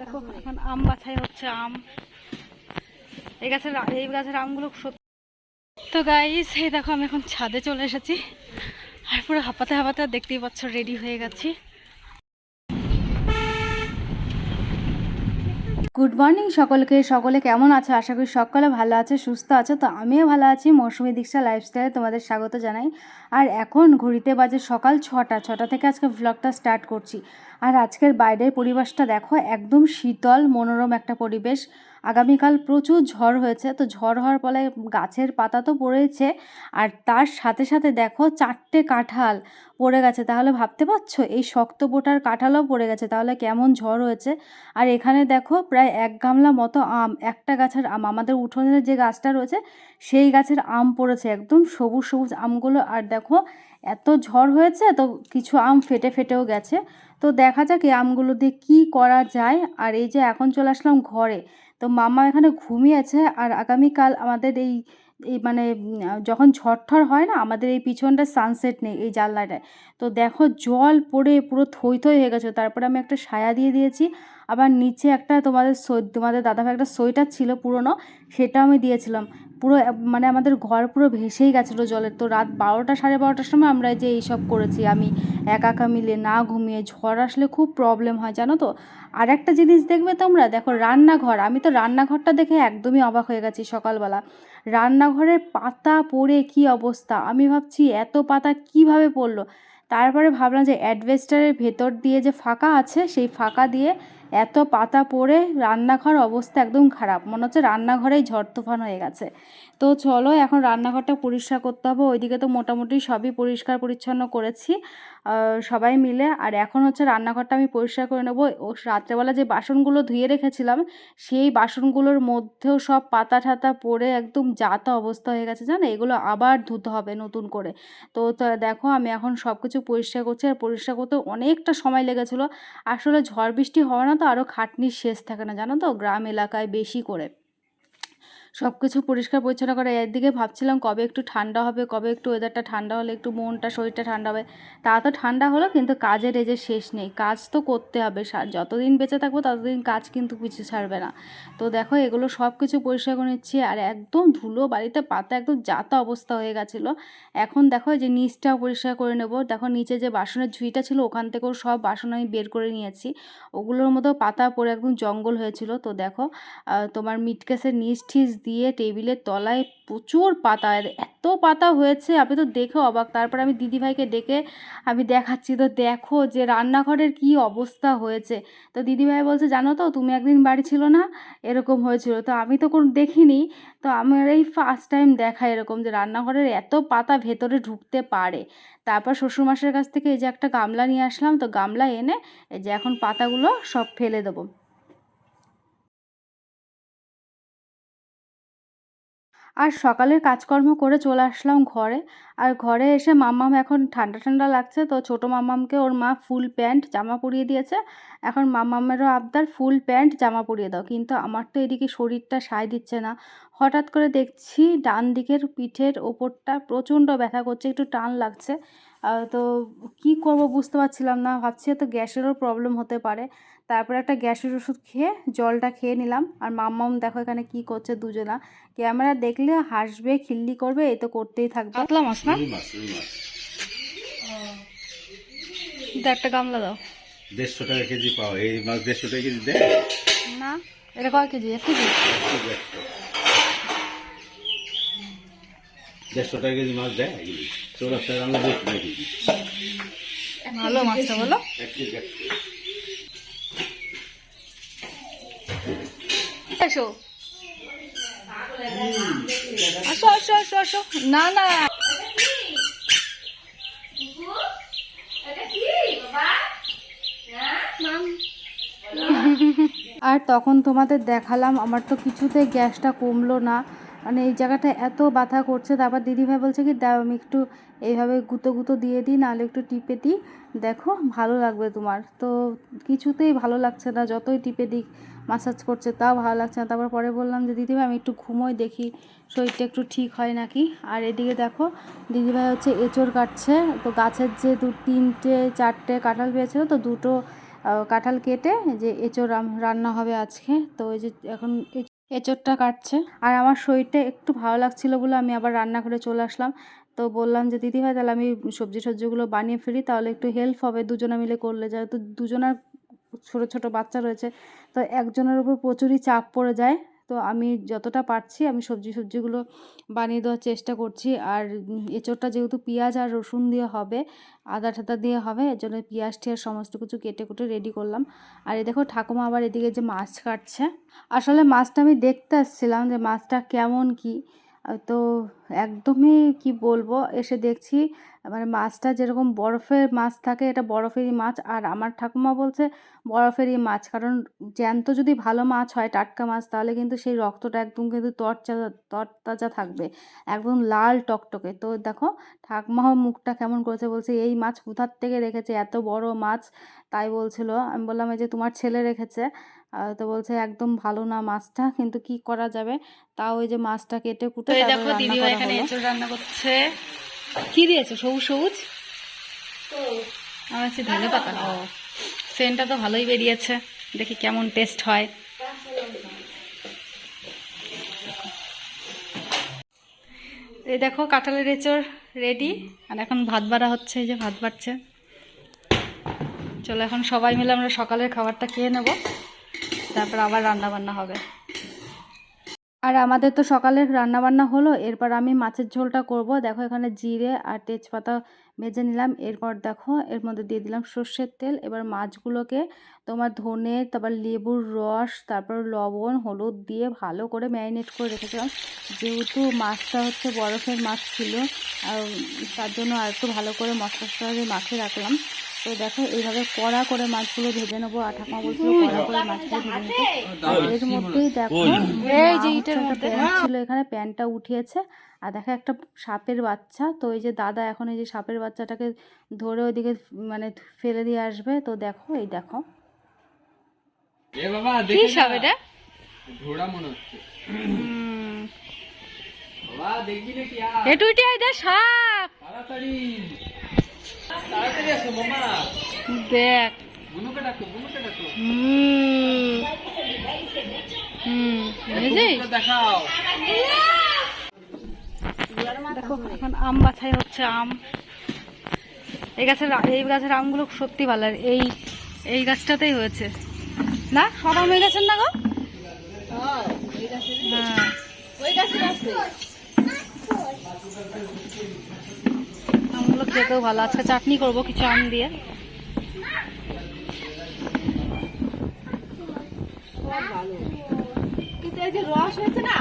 দেখো, এখন আম বাছাই হচ্ছে, আম। এই গাছের এই গাছের আমগুলো সত্যি। তো গাইস এই দেখো, আমি এখন ছাদে চলে এসেছি। আর পুরো হাঁপাতে হাঁপাতে দেখতেই পাচ্ছ রেডি হয়ে গেছি। গুড মর্নিং সকলকে। সকলে কেমন আছে? আশা করি সকলে ভালো আছে, সুস্থ আছে। তো আমিও ভালো আছি। মৌসুমি দীক্ষা লাইফস্টাইলে তোমাদের স্বাগত জানাই। আর এখন ঘড়িতে বাজে সকাল ছটা। ছটা থেকে আজকে ভ্লগটা স্টার্ট করছি। আর আজকের বাইরের পরিবেশটা দেখো, একদম শীতল, মনোরম একটা পরিবেশ। আগামীকাল প্রচুর ঝড় হয়েছে। তো ঝড় হওয়ার ফলে গাছের পাতা তো পড়েছে। আর তার সাথে সাথে দেখো চারটে কাঁঠাল পড়ে গেছে। তাহলে ভাবতে পারছ? এই শক্ত বোটার কাঁঠালও পড়ে গেছে। তাহলে কেমন ঝড় হয়েছে? আর এখানে দেখো প্রায় এক গামলা মতো আম, একটা গাছের আম। আমাদের উঠোনের যে গাছটা রয়েছে, সেই গাছের আম পড়েছে একদম সবুজ সবুজ আমগুলো। আর দেখো এত ঝড় হয়েছে, তো কিছু আম ফেটে ফেটেও গেছে। তো দেখা যাক এই আমগুলো দিয়ে কী করা যায়। আর এই যে এখন চলে আসলাম ঘরে। তো মামা এখানে ঘুমিয়েছে আর আগামীকাল আমাদের এই এই মানে যখন ঝড় হয় না, আমাদের এই পিছনটা সানসেট নেই, এই জানলাটায়। তো দেখো জল পড়ে পুরো থই থই হয়ে গেছে। তারপরে আমি একটা সায়া দিয়ে দিয়েছি। আবার নিচে একটা তোমাদের তোমাদের দাদাভাই একটা সোয়েটার ছিল পুরনো, সেটা আমি দিয়েছিলাম। পুরো মানে আমাদের ঘর পুরো ভেসেই গেছিল জলের। তো রাত বারোটা, সাড়ে বারোটার সময় আমরা যে এইসব করেছি, আমি একা একা মিলে না ঘুমিয়ে, ঝড় আসলে খুব প্রবলেম হয়, জানো তো? আর একটা জিনিস দেখবে তোমরা? দেখো রান্নাঘর, আমি তো রান্নাঘরটা দেখে একদমই অবাক হয়ে গেছি সকালবেলা। রান্নাঘরের পাতা পড়ে কি অবস্থা? আমি ভাবছি এত পাতা কীভাবে পড়ল? তারপরে ভাবলাম যে অ্যাডভেস্টারের ভেতর দিয়ে যে ফাঁকা আছে, সেই ফাঁকা দিয়ে এত পাতা পড়ে রান্নাঘর অবস্থা একদম খারাপ। মনে হচ্ছে রান্নাঘরেই ঝড় তুফান হয়ে গেছে। তো চলো, এখন রান্নাঘরটা পরিষ্কার করতে হবে। ওইদিকে তো মোটামুটি সবই পরিষ্কার পরিচ্ছন্ন করেছি সবাই মিলে। আর এখন হচ্ছে রান্নাঘরটা আমি পরিষ্কার করে নেব। ও রাত্রেবেলা যে বাসনগুলো ধুয়ে রেখেছিলাম, সেই বাসনগুলোর মধ্যেও সব পাতা ঠাতা পড়ে একদম যাতা অবস্থা হয়ে গেছে, জানো? এগুলো আবার ধুতে হবে নতুন করে। তো দেখো, আমি এখন সব কিছু পরিষ্কার করছি। আর পরিষ্কার করতে অনেকটা সময় লেগেছিলো। আসলে ঝড় বৃষ্টি হওয়া না তো আরও খাটনির শেষ থাকে না জানো তো? গ্রাম এলাকায় বেশি করে। সব কিছু পরিষ্কার পরিচ্ছন্ন করে। একদিকে ভাবছিলাম কবে একটু ঠান্ডা হবে, কবে একটু ওয়েদারটা ঠান্ডা হলে, একটু মনটা, শরীরটা ঠান্ডা হবে। তা তো ঠান্ডা হলো, কিন্তু কাজের এই যে শেষ নেই, কাজ তো করতে হবে। যতদিন বেঁচে থাকব ততদিন কাজ কিন্তু পিছু ছাড়বে না। তো দেখো, এগুলো সব কিছু পরিষ্কার করে নিচ্ছি, আর একদম ধুলো, বাড়িতে পাতা, একদম যাতা অবস্থা হয়ে গেছিল। এখন দেখো যে নিচটাও পরিষ্কার করে নেব। দেখো, নিচে যে বাসনের ঝুঁইটা ছিল, ওখান থেকেও সব বাসন আমি বের করে নিয়েছি। ওগুলোর মতো পাতা পড়ে একদম জঙ্গল হয়েছিল। তো দেখো তোমার মিটকেসের নিচ ঠিচ দিয়ে টেবিলের তলায় প্রচুর পাতা, এত পাতা হয়েছে আমি তো দেখে অবাক। তারপর আমি দিদিভাইকে ডেকে আমি দেখাচ্ছি, তো দেখো যে রান্নাঘরের কি অবস্থা হয়েছে। তো দিদিভাই বলছে, জানো তো, তুমি একদিন বাড়ি ছিল না, এরকম হয়েছিল। তো আমি তো কোনো দেখিনি। তো আমার এই ফার্স্ট টাইম দেখা এরকম যে রান্নাঘরের এত পাতা ভেতরে ঢুকতে পারে। তারপর শ্বশুরমাসের কাছ থেকে এই যে একটা গামলা নিয়ে আসলাম, তো গামলা এনে এই যে এখন পাতাগুলো সব ফেলে দেবো। আর সকালের কাজকর্ম করে চলে আসলাম ঘরে। আর ঘরে এসে মাম্মাম এখন ঠান্ডা ঠান্ডা লাগছে, তো ছোট মাম্মামকে ওর মা ফুল প্যান্ট, জামা পরিয়ে দিয়েছে। এখন মাম্মামেরও আবদার ফুল প্যান্ট, জামা পরিয়ে দাও। কিন্তু আমার তো এদিকে শরীরটা সায় দিচ্ছে না। হঠাৎ করে দেখছি ডান দিকের পিঠের ওপরটা প্রচণ্ড ব্যথা করছে, একটু টান লাগছে। তো কি করব বুঝতে পারছিলাম না। ভাবছি তো গ্যাসেরও প্রবলেম হতে পারে। তারপরে একটা গ্যাসের ওষুধ খেয়ে জলটা খেয়ে নিলাম। আর মাম্মাম দেখো এখানে কি করছে দুজনা। ক্যামেরা দেখলে হাসবে খিল্লি করবে এই তো করতেই থাকবে। মাছ না? একটা গামলা দাও। দেড়শো টাকা কেজি পাও। এই মাছ দেড়শো টাকা কেজি দেয় না এটা কয় কেজি? এক কেজি। দেড়শো টাকা কেজি মাছ দেয় আসো আসো আসো না না। আর তখন তোমাদের দেখালাম, আমার তো কিছুতে গ্যাসটা কমলো না। মানে এই জায়গাটা এত ব্যথা করছে, তারপর দিদিভাই বলছে কি, দাও, আমি একটু এইভাবে গুঁতো গুঁতো দিয়ে দিই, নাহলে একটু টিপে দিই। দেখো, ভালো লাগবে তোমার। তো কিছুতেই ভালো লাগছে না, যতই টিপে দিই মাসাজ করছে, তাও ভালো লাগছে না। তারপর পরে বললাম যে দিদিভাই আমি একটু ঘুমোই, দেখি শরীরটা একটু ঠিক হয় নাকি? আর এদিকে দেখো দিদিভাই হচ্ছে এঁচড় কাটছে। তো গাছের যে দু, তিনটে, চারটে কাঁঠাল পেয়েছিল, তো দুটো কাঁঠাল কেটে, যে রাম- রান্না হবে আজকে। তো ওই যে, এখন এঁচড়টা কাটছে। আর আমার শরীরটা একটু ভালো লাগছিল বলে আমি আবার রান্না করে চলে আসলাম। তো বললাম যে, দিদি ভাই, তাহলে আমি সবজি সবজিগুলো বানিয়ে ফেলি, তাহলে একটু হেল্প হবে দুজনে মিলে করলে। যেহেতু দুজনের ছোট ছোট বাচ্চা রয়েছে, তো একজনের উপর প্রচুরই চাপ পড়ে যায়। তো আমি যতটা পারছি আমি সবজি সবজিগুলো বানিয়ে দেওয়ার চেষ্টা করছি। আর এঁচোড়টা যেহেতু পেঁয়াজ আর রসুন দিয়ে হবে, আদা ঠাদা দিয়ে হবে, এর জন্য পেঁয়াজ টিয়াজ সমস্ত কিছু কেটে কুটে রেডি করলাম। আর এ দেখো ঠাকুমা আবার এদিকে যে মাছ কাটছে। আসলে মাছটা আমি দেখতে আসছিলাম যে মাছটা কেমন কি। তো একদমই কি বলব, এসে দেখছি মানে মাছটা যেরকম বরফের মাছ থাকে, এটা বরফেরই মাছ। আর আমার ঠাকুমা বলছে বরফেরই মাছ, কারণ জ্যান্ত যদি ভালো মাছ হয়, টাটকা মাছ, তাহলে কিন্তু সেই রক্তটা একদম কিন্তু তরতাজা তরতাজা থাকবে, একদম লাল টকটকে। তো দেখো, ঠাকুমাও মুখটা কেমন করেছে, বলছে, এই মাছ কোথার থেকে রেখেছে? এত বড় মাছ। তাই বলছিল। আমি বললাম, এই যে তোমার ছেলে রেখেছে। তো বলছে একদম ভালো না মাছটা কিন্তু কি করা যাবে? তাও ওই যে মাছটা কেটে কুটে দেখো দিদি এখানে। এঁচড় রান্না করছে। কি দিয়েছ? সবুজ সবুজ? আমার হচ্ছে ধনে পাতা। ও সেন্টটা তো ভালোই বেরিয়েছে। দেখি কেমন টেস্ট হয়। এই দেখো কাঁঠালের এঁচড় রেডি। আর এখন ভাত বাড়া হচ্ছে এই যে ভাত বাড়ছে। চলো এখন সবাই মিলে আমরা সকালের খাবারটা খেয়ে নেব। তারপর আবার রান্না বান্না হবে। আর আমাদের তো সকালের রান্না বান্না হলো, এরপর আমি মাছের ঝোলটা করব। দেখো এখানে জিরে আর তেজপাতা ভেজে নিলাম। এরপর দেখো এর মধ্যে দিয়ে দিলাম সর্ষের তেল। এবার মাছগুলোকে তোমার ধনে, তারপর লেবুর রস, তারপর লবণ, হলুদ দিয়ে ভালো করে ম্যারিনেট করে রেখেছিলাম। যেহেতু মাছটা হচ্ছে বরফের মাছ ছিল, আর তার জন্য আর একটু ভালো করে মশলা দিয়ে মাখিয়ে রাখলাম। তো দেখো এইভাবে কড়া করে মাছগুলো ভেজে নেব। আর ঠাকুমা বলছিল কড়া করে মাছগুলো ভেজে আর এর মধ্যেই দেখো মধ্যে। ছিল এখানে প্যান্টটা উঠিয়েছে। আর দেখো একটা সাপের বাচ্চা। তো এই যে দাদা এখন এই যে সাপের বাচ্চাটাকে ধরে ওইদিকে মানে ফেলে দিয়ে আসবে। তো দেখো এই দেখো। কি দেখে এটা? ঘোড়া মনে হচ্ছে। বাবা দেখবি নাকি আর? এটু ইটে সাপ। তাড়াতাড়ি। দেখ। দেখো এখন আম বাছাই হচ্ছে আম। এই গাছের এই গাছের আমগুলো সত্যি ভালো আর এই এই গাছটাতেই হয়েছে। না? সব আম এই গাছের না গো? হ্যাঁ। আমগুলো খেতেও ভালো। আজকে চাটনি করব কিছু আম দিয়ে। কিন্তু এই যে রস হয়েছে না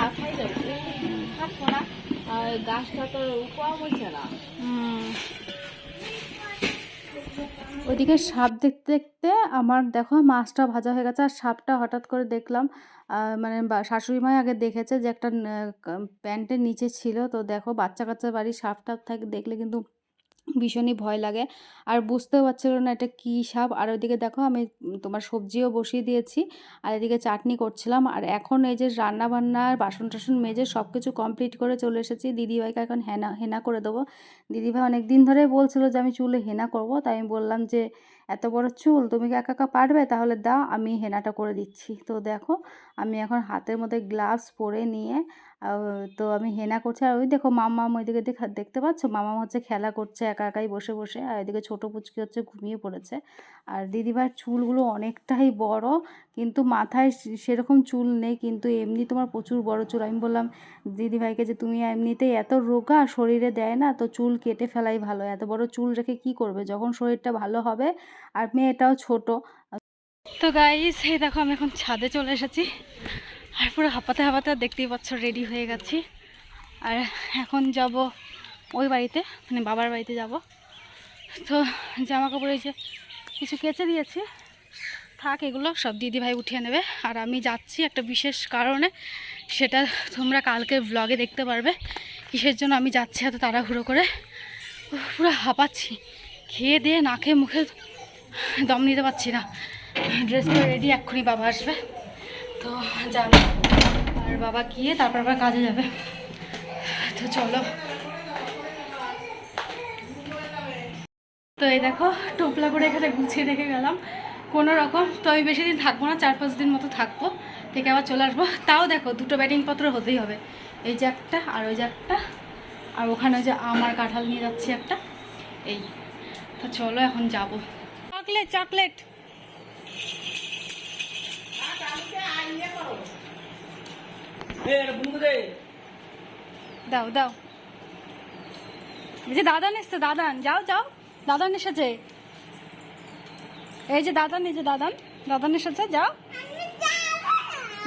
থাকব না আর গাছটা তো কম হয়েছে না। ওইদিকে সাপ দেখতে দেখতে আমার দেখো মাছটা ভাজা হয়ে গেছে আর সাপটা হঠাৎ করে দেখলাম আহ, মানে শাশুড়ি মাই আগে দেখেছে যে একটা প্যান্টের নিচে ছিল। তো দেখো বাচ্চা কাচ্চা বাড়ি সাপ টাপ থাকে দেখলে কিন্তু ভীষণই ভয় লাগে। আর বুঝতেও পারছিল না এটা কী সাপ। আর ওইদিকে দেখো আমি তোমার সবজিও বসিয়ে দিয়েছি, আর এদিকে চাটনি করছিলাম। আর এখন এই যে রান্না বান্নার বাসন টাসন মেজে সব কিছু কমপ্লিট করে চলে এসেছি। দিদিভাইকে এখন হেনা হেনা করে দেবো। দিদিভাই অনেক দিন ধরে বলছিল যে আমি চুলে হেনা করব। তাই আমি বললাম যে, এত বড় চুল, তুমি কি একা একা পারবে? তাহলে দাও, আমি হেনাটা করে দিচ্ছি। তো দেখো, আমি এখন হাতের মধ্যে গ্লাভস পরে নিয়ে তো আমি হেনা করছি। আর ওই দেখো মামাম ওইদিকে দেখ- দেখতে পাচ্ছ? মামাম হচ্ছে খেলা করছে একা, একাই বসে বসে। আর ওইদিকে ছোটো পুচকি হচ্ছে ঘুমিয়ে পড়েছে। আর দিদিভাইয়ের চুলগুলো অনেকটাই বড়, কিন্তু মাথায় সেরকম চুল নেই। কিন্তু এমনি তোমার প্রচুর বড় চুল। আমি বললাম, দিদিভাইকে যে তুমি এমনিতেই এত রোগা, শরীরে দেয় না, তো চুল কেটে ফেলাই ভালো। এত বড় চুল রেখে কি করবে? যখন শরীরটা ভালো হবে, আর মেয়েটাও ছোট। তো গাইস এই দেখো আমি এখন ছাদে চলে এসেছি। আর পুরো হাঁপাতে হাঁপাতে দেখতেই পাচ্ছ রেডি হয়ে গেছি। আর এখন যাব ওই বাড়িতে মানে বাবার বাড়িতে যাব। তো জামা কাপড় যে কিছু কেচে দিয়েছি। থাক, এগুলো সব দিদি ভাই উঠিয়ে নেবে। আর আমি যাচ্ছি একটা বিশেষ কারণে, সেটা তোমরা কালকে ব্লগে দেখতে পারবে। কিসের জন্য আমি যাচ্ছি এত তাড়াহুড়ো করে? পুরো হাঁপাচ্ছি। খেয়ে দিয়ে নাকে মুখে দম নিতে পারছি না। ড্রেস রেডি এক্ষুনি বাবা আসবে। তো যাবে আর বাবা গিয়ে তারপর আবার কাজে যাবে। তো চলো। তো এই দেখো, টোপলা করে এখানে গুছিয়ে রেখে গেলাম। কোনো রকম, তো আমি বেশি দিন থাকব না, চার পাঁচ দিন মতো থাকব। থেকে আবার চলে আসব। তাও দেখো, দুটো ব্যাটিং পত্র হতেই হবে। এই যে একটা, আর ওই যে একটা, আর ওখানে যে আমার কাঁঠাল নিয়ে যাচ্ছি একটা। এই, তো চলো এখন যাব। চকলেট চকলেট দাও দাও। এই যে দাদান এসছে দাদান। যাও যাও। দাদান এসেছে। এই যে দাদান এই যে দাদান। দাদান এসেছে যাও।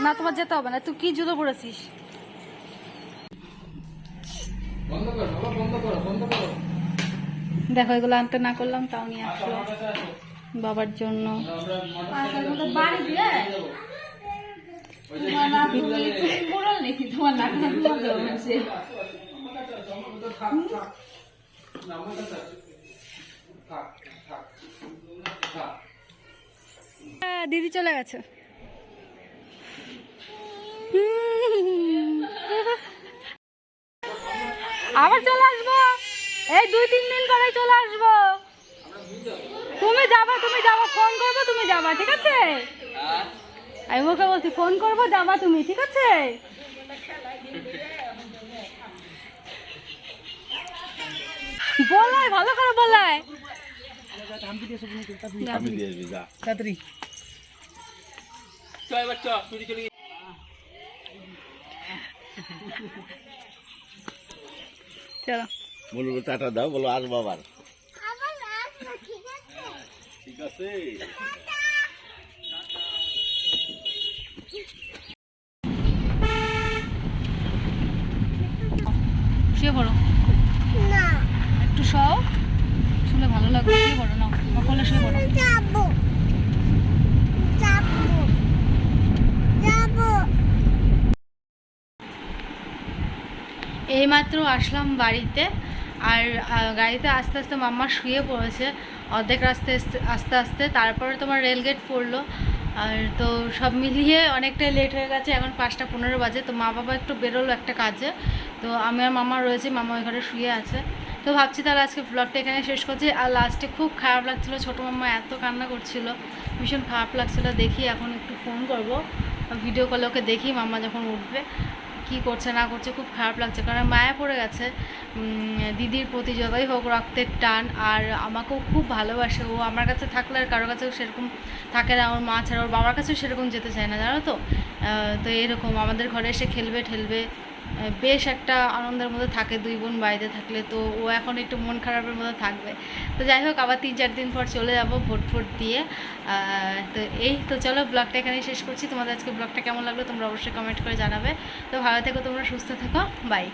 না তোমার যেতে হবে না। তুই কি জুতো পড়েছিস বন্ধ করো বাবা বন্ধ করো বন্ধ করো দেখো এগুলো আনতে না করলাম তাও নিয়ে আসলো। বাবার জন্য। জমছে হ্যাঁ, দিদি চলে গেছে। আবার চলে আসব? এই দুই তিন দিন পরে চলে আসব। তুমি যাবা তুমি যাবা ফোন করব, তুমি যাবা, ঠিক আছে? আমি ওকে বলছি ফোন করব যাবা তুমি ঠিক আছে? বলাই ভালো করে বলাই। চলে বলব টাটা দাও বলো আর আবার। ঠিক আছে। শুয়ে পড়ো। না। একটু সও শুনে ভালো লাগবে শুয়ে পড়ো না সকলে শুয়ে পড়ো। যাব। যাব। যাব। এইমাত্র আসলাম বাড়িতে আর গাড়িতে আস্তে আস্তে মাম্মা শুয়ে পড়েছে। অর্ধেক রাস্তে আস্তে আস্তে। তারপরে তোমার রেলগেট পড়ল। আর তো সব মিলিয়ে অনেকটাই লেট হয়ে গেছে, এখন পাঁচটা পনেরো বাজে। তো মা বাবা একটু বেরোলো একটা কাজে। তো আমি আর মামা রয়েছে, মামা ওই ঘরে শুয়ে আছে। তো ভাবছি তাহলে আজকে ব্লগটা এখানে শেষ করছি। আর লাস্টে খুব খারাপ লাগছিল, ছোটো মাম্মা এত কান্না করছিল, ভীষণ খারাপ লাগছিল। দেখি এখন একটু ফোন করব ভিডিও কলে ওকে দেখি মামা যখন উঠবে। কি করছে, না করছে, খুব খারাপ লাগছে। কারণ মায়া পড়ে গেছে। দিদির প্রতি যতই হোক রক্তের টান, আর আমাকেও খুব ভালোবাসে। ও আমার কাছে থাকলে আর কারোর কাছেও সেরকম থাকে না। আমার মা ছাড়া, ওর বাবার কাছেও সেরকম যেতে চায় না, জানো তো? তো এরকম আমাদের ঘরে এসে খেলবে, ঠেলবে। বেশ একটা আনন্দের মধ্যে থাকে দুই বোন বাড়িতে থাকলে, তো ও এখন একটু মন খারাপের মধ্যে থাকবে। তো যাই হোক, আবার তিন চার দিন পর চলে যাব ভোট ফোট দিয়ে। তো এই, তো চলো ব্লগটা এখানেই শেষ করছি। তোমাদের আজকে ব্লগটা কেমন লাগল তোমরা অবশ্যই কমেন্ট করে জানাবে। তো ভালো থেকো তোমরা, সুস্থ থেকো। বাই